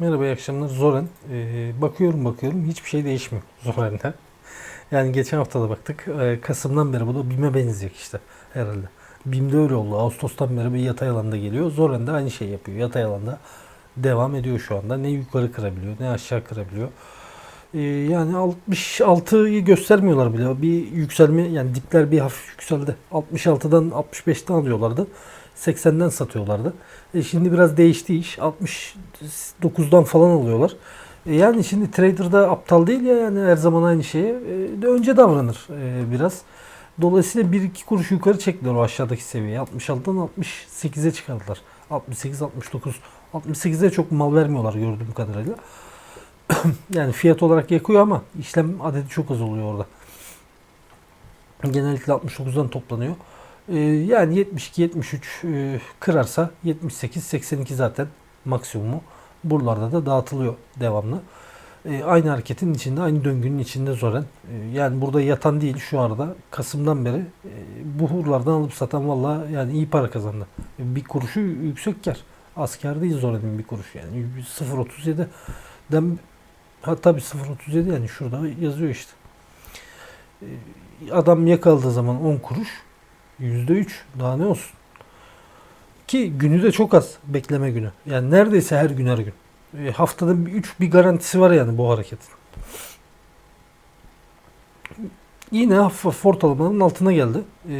Merhaba, iyi akşamlar. Zoren. Ee, bakıyorum bakıyorum hiçbir şey değişmiyor Zoren'de. Yani geçen hafta da baktık. Ee, Kasım'dan beri bu da BİM'e benziyor işte herhalde. BİM'de öyle oldu. Ağustos'tan beri bir yatay alanda geliyor. Zoren de aynı şey yapıyor. Yatay alanda devam ediyor şu anda. Ne yukarı kırabiliyor ne aşağı kırabiliyor. Ee, yani 66'yı göstermiyorlar bile. Bir yükselme yani dipler bir hafif yükseldi. 66'dan 65'ten alıyorlardı. 80'den satıyorlardı. E şimdi biraz değişti iş. 69'dan falan alıyorlar. E yani şimdi trader'da aptal değil ya yani her zaman aynı şeye e, önce davranır e, biraz. Dolayısıyla 1-2 kuruş yukarı çektiler o aşağıdaki seviyeye. 66'dan 68'e çıkardılar. 68 69 68'e çok mal vermiyorlar gördüğüm kadarıyla. yani fiyat olarak yakıyor ama işlem adedi çok az oluyor orada. Genellikle 69'dan toplanıyor. Ee, yani 72-73 e, kırarsa 78-82 zaten maksimumu. Buralarda da dağıtılıyor devamlı. Ee, aynı hareketin içinde, aynı döngünün içinde Zoren. Ee, yani burada yatan değil şu arada. Kasım'dan beri e, buhurlardan alıp satan valla yani iyi para kazandı. Bir kuruşu yüksek kar. Değil Zoren'in bir kuruşu yani. 0.37'den ha tabii 0.37 yani şurada yazıyor işte. Adam yakaladığı zaman 10 kuruş %3 daha ne olsun. Ki günü de çok az bekleme günü. Yani neredeyse her gün her gün. E, haftada 3 bir garantisi var yani bu hareketin. Yine hafif ortalamanın altına geldi. E,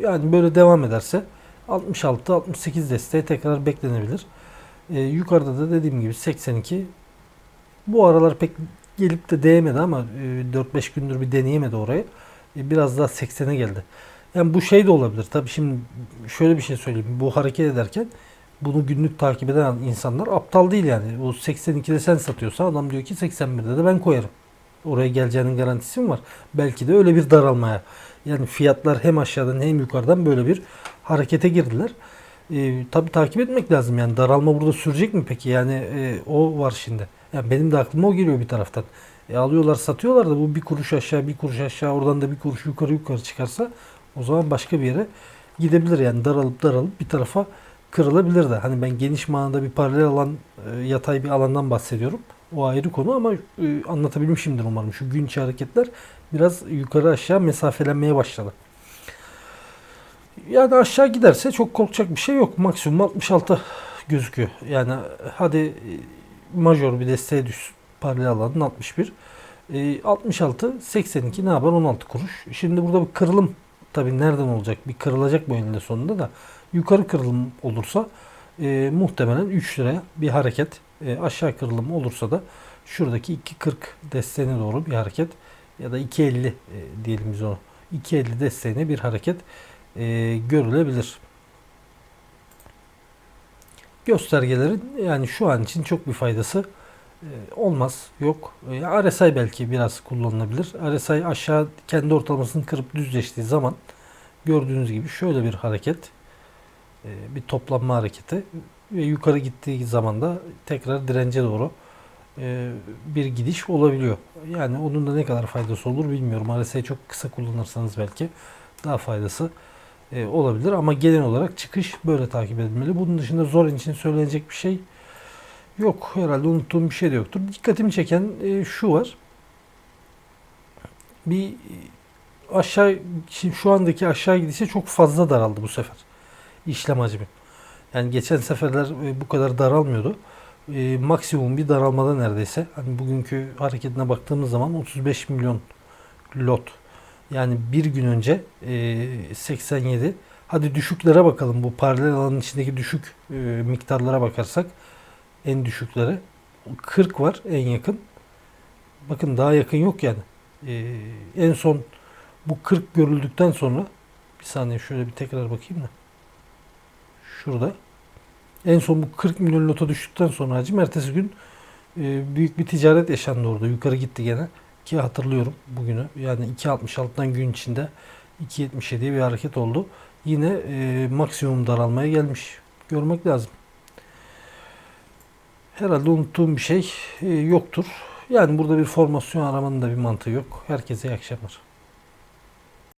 yani böyle devam ederse 66-68 desteği tekrar beklenebilir. E, yukarıda da dediğim gibi 82 bu aralar pek gelip de değmedi ama e, 4-5 gündür bir deneyemedi orayı. E, biraz daha 80'e geldi. Yani bu şey de olabilir. Tabii şimdi şöyle bir şey söyleyeyim. Bu hareket ederken bunu günlük takip eden insanlar aptal değil yani. O 82'de sen satıyorsa adam diyor ki 81'de de ben koyarım. Oraya geleceğinin garantisi mi var? Belki de öyle bir daralmaya. Yani fiyatlar hem aşağıdan hem yukarıdan böyle bir harekete girdiler. E, tabii takip etmek lazım yani daralma burada sürecek mi peki? Yani e, o var şimdi. Yani benim de aklıma o geliyor bir taraftan. E, alıyorlar satıyorlar da bu bir kuruş aşağı bir kuruş aşağı oradan da bir kuruş yukarı yukarı çıkarsa o zaman başka bir yere gidebilir yani daralıp daralıp bir tarafa kırılabilir de. Hani ben geniş manada bir paralel alan, e, yatay bir alandan bahsediyorum. O ayrı konu ama e, anlatabilmişimdir umarım. Şu gün içi hareketler biraz yukarı aşağı mesafelenmeye başladı. Yani aşağı giderse çok korkacak bir şey yok. Maksimum 66 gözüküyor. Yani hadi e, major bir desteğe düşsün. Paralel alanın 61. E, 66, 82 ne yapar? 16 kuruş. Şimdi burada bir kırılım tabii nereden olacak? Bir kırılacak bu eninde sonunda da. Yukarı kırılım olursa e, muhtemelen 3 liraya bir hareket. E, aşağı kırılım olursa da şuradaki 2.40 desteğine doğru bir hareket ya da 2.50 e, diyelim biz onu. 2.50 desteğine bir hareket e, görülebilir. Göstergelerin yani şu an için çok bir faydası olmaz. Yok. E, RSI belki biraz kullanılabilir. RSI aşağı kendi ortalamasını kırıp düzleştiği zaman gördüğünüz gibi şöyle bir hareket e, bir toplanma hareketi ve yukarı gittiği zaman da tekrar dirence doğru bir gidiş olabiliyor. Yani onun da ne kadar faydası olur bilmiyorum. RSI'yi çok kısa kullanırsanız belki daha faydası olabilir ama genel olarak çıkış böyle takip edilmeli. Bunun dışında zor için söylenecek bir şey Yok herhalde unuttuğum bir şey de yoktur. Dikkatimi çeken e, şu var. Bir aşağı şimdi şu andaki aşağı gidişe çok fazla daraldı bu sefer. İşlem hacmi. Yani geçen seferler e, bu kadar daralmıyordu. E, maksimum bir daralmada neredeyse. Hani bugünkü hareketine baktığımız zaman 35 milyon lot. Yani bir gün önce e, 87. Hadi düşüklere bakalım. Bu paralel alanın içindeki düşük e, miktarlara bakarsak en düşükleri. 40 var en yakın. Bakın daha yakın yok yani. Ee, en son bu 40 görüldükten sonra bir saniye şöyle bir tekrar bakayım da. Şurada. En son bu 40 milyon lota düştükten sonra hacim ertesi gün e, büyük bir ticaret yaşandı orada. Yukarı gitti gene. Ki hatırlıyorum bugünü. Yani 2.66'dan gün içinde 2.77'ye bir hareket oldu. Yine e, maksimum daralmaya gelmiş. Görmek lazım. Herhalde unuttuğum bir şey e, yoktur. Yani burada bir formasyon aramanın da bir mantığı yok. Herkese iyi akşamlar.